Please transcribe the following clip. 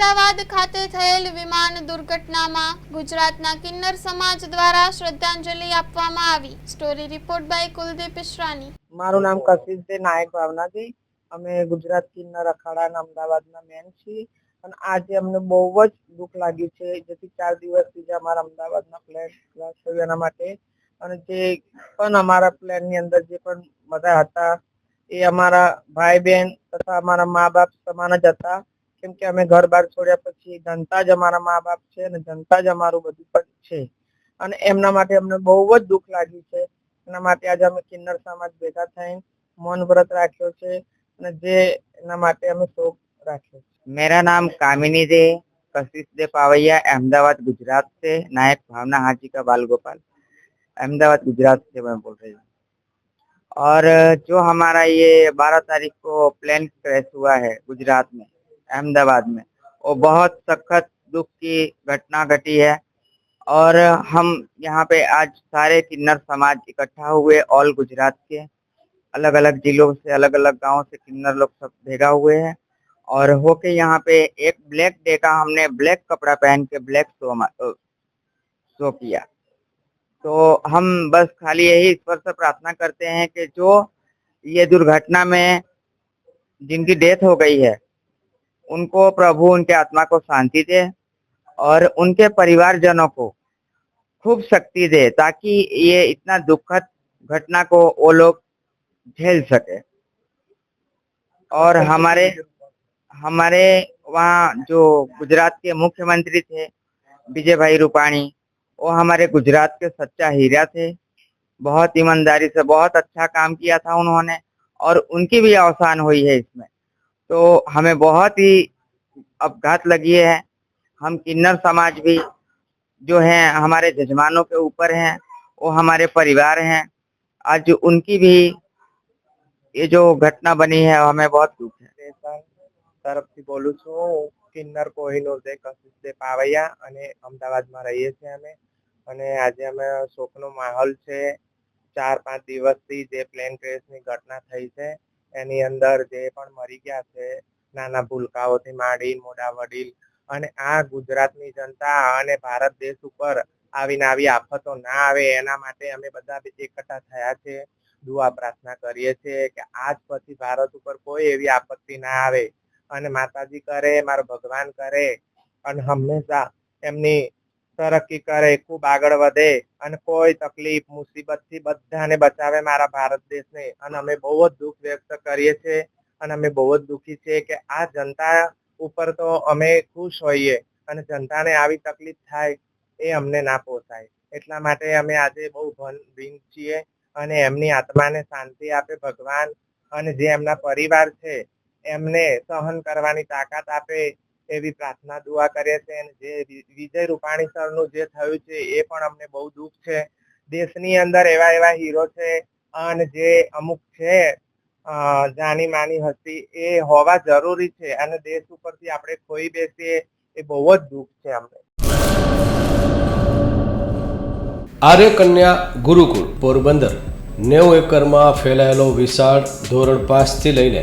અમદાવાદ ખાતે થયેલ વિમાન દુર્ઘટનામાં ગુજરાતના કિન્નર સમાજ દ્વારા શ્રદ્ધાંજલિ આપવામાં આવી. Story report by Kuldeep Ishrani મારું નામ કશિશ નાયક ભાવનાજી. અમે ગુજરાત કિન્નર અખાડાના અમદાવાદના મેન છીએ. અને આજે અમને બહુ જ દુઃખ લાગ્યું છે. જેથી ચાર દિવસથી જે અમારા અમદાવાદના પ્લેન ક્રાશ થયું એના માટે. અને જે પણ અમારા પ્લેનની અંદર જે પણ બધા હતા, એ અમારા ભાઈ બહેન તથા અમારા મા બાપ સમાન જ હતા. કેમ કે અમે ઘર બહાર છોડ્યા પછી જનતા જ અમારા મા બાપ છે અને જનતા જ અમારું બધું પણ છે અને એમના માટે અમને બહુ જ દુઃખ લાગ્યું છે એના માટે આજે અમે કિન્નર સમાજ ભેગા થઈને મૌન વ્રત રાખ્યો છે અને જે એના માટે અમે શોક રાખ્યો છે मेरा नाम कामिनी दे कशिश दे पावैया अहमदाबाद गुजरात से नायक भावना हाजी का बाल गोपाल अहमदाबाद गुजरात से मैं बोल रही हूँ और जो हमारा ये बारह तारीख को प्लेन क्रैश हुआ है गुजरात में अहमदाबाद में। वो बहुत सख्त दुख की घटना घटी है। और हम यहाँ पे आज सारे किन्नर समाज इकट्ठा हुए, ऑल गुजरात के अलग अलग जिलों से अलग अलग गाँव से किन्नर लोग सब भेगा हुए हैं। और होके यहाँ पे एक ब्लैक डे का हमने ब्लैक कपड़ा पहन के ब्लैक शो शो किया। तो हम बस खाली यही ईश्वर से प्रार्थना करते हैं कि जो ये दुर्घटना में जिनकी डेथ हो गई है उनको प्रभु उनके आत्मा को शांति दे और उनके परिवारजनों को खूब शक्ति दे ताकि ये इतना दुखद घटना को वो लोग झेल सके। और हमारे हमारे वहाँ जो गुजरात के मुख्यमंत्री थे विजय भाई रूपाणी, वो हमारे गुजरात के सच्चा हीरा थे। बहुत ईमानदारी से, बहुत अच्छा काम किया था उन्होंने और उनकी भी अवसान हुई है इसमें। तो हमें बहुत ही अपघात लगी है हम किन्नर समाज भी जो है हमारे जजमानों के ऊपर हैं वो हमारे परिवार हैं आज उनकी भी ये जो घटना बनी है हमें बहुत दुख है દેસાઈ તરફથી બોલું છું હું કિન્નર કોહિનૂર દે કશિશ દે પાવૈયા અને અમદાવાદમાં રહીએ છીએ અમે અને આજે અમે શોકનો માહોલ છે ચાર પાંચ દિવસથી જે પ્લેન ક્રેશની ઘટના થઈ છે એની અંદર જે પણ મરી ગયા છે, નાના ભૂલકાઓથી માંડી મોટા વડીલ અને આ ગુજરાતની જનતા અને ભારત દેશ ઉપર આવીને આવી આફતો ના આવે, એના માટે અમે બધા એકઠા થયા છે. દુઆ પ્રાર્થના કરીએ છીએ કે આજ પછી ભારત ઉપર કોઈ એવી આપત્તિ ના આવે. અને માતાજી કરે, મારો ભગવાન કરે અને હંમેશા એમની તરક્કી કરે ખૂબ આગળ વધે અને કોઈ તકલીફ, મુસીબતથી બધાને બચાવે મારા ભારત દેશને. અને અમે બહુ જ દુઃખ વ્યક્ત કરીએ છીએ અને અમે બહુ જ દુઃખી છીએ કે આ જનતા ઉપર તો અમે ખુશ હોઈએ અને જનતાને આવી તકલીફ થાય એ અમને ના પોસાય. એટલા માટે અમે આજે બહુ ભીન છીએ અને એમની આત્માને શાંતિ આપે ભગવાન અને જે એમના પરિવાર છે, એમને સહન કરવાની તાકાત આપે એવી પ્રાર્થના દુઆ કરે છે અને જે વિજય રૂપાણી સરનું જે થયું છે એ પણ અમને બહુ દુઃખ છે. દેશની અંદર એવા એવા હીરો છે અને જે અમુક છે જાની માની હસ્તી એ હોવા જરૂરી છે અને દેશ ઉપરથી આપણે ખોઈ બેસીએ એ બહુ જ દુઃખ છે અમને. આર્ય કન્યા ગુરુકુળ પોરબંદર, નેવું એકરમાં ફેલાયેલો વિશાળ ધોરણ પાંચથી લઈને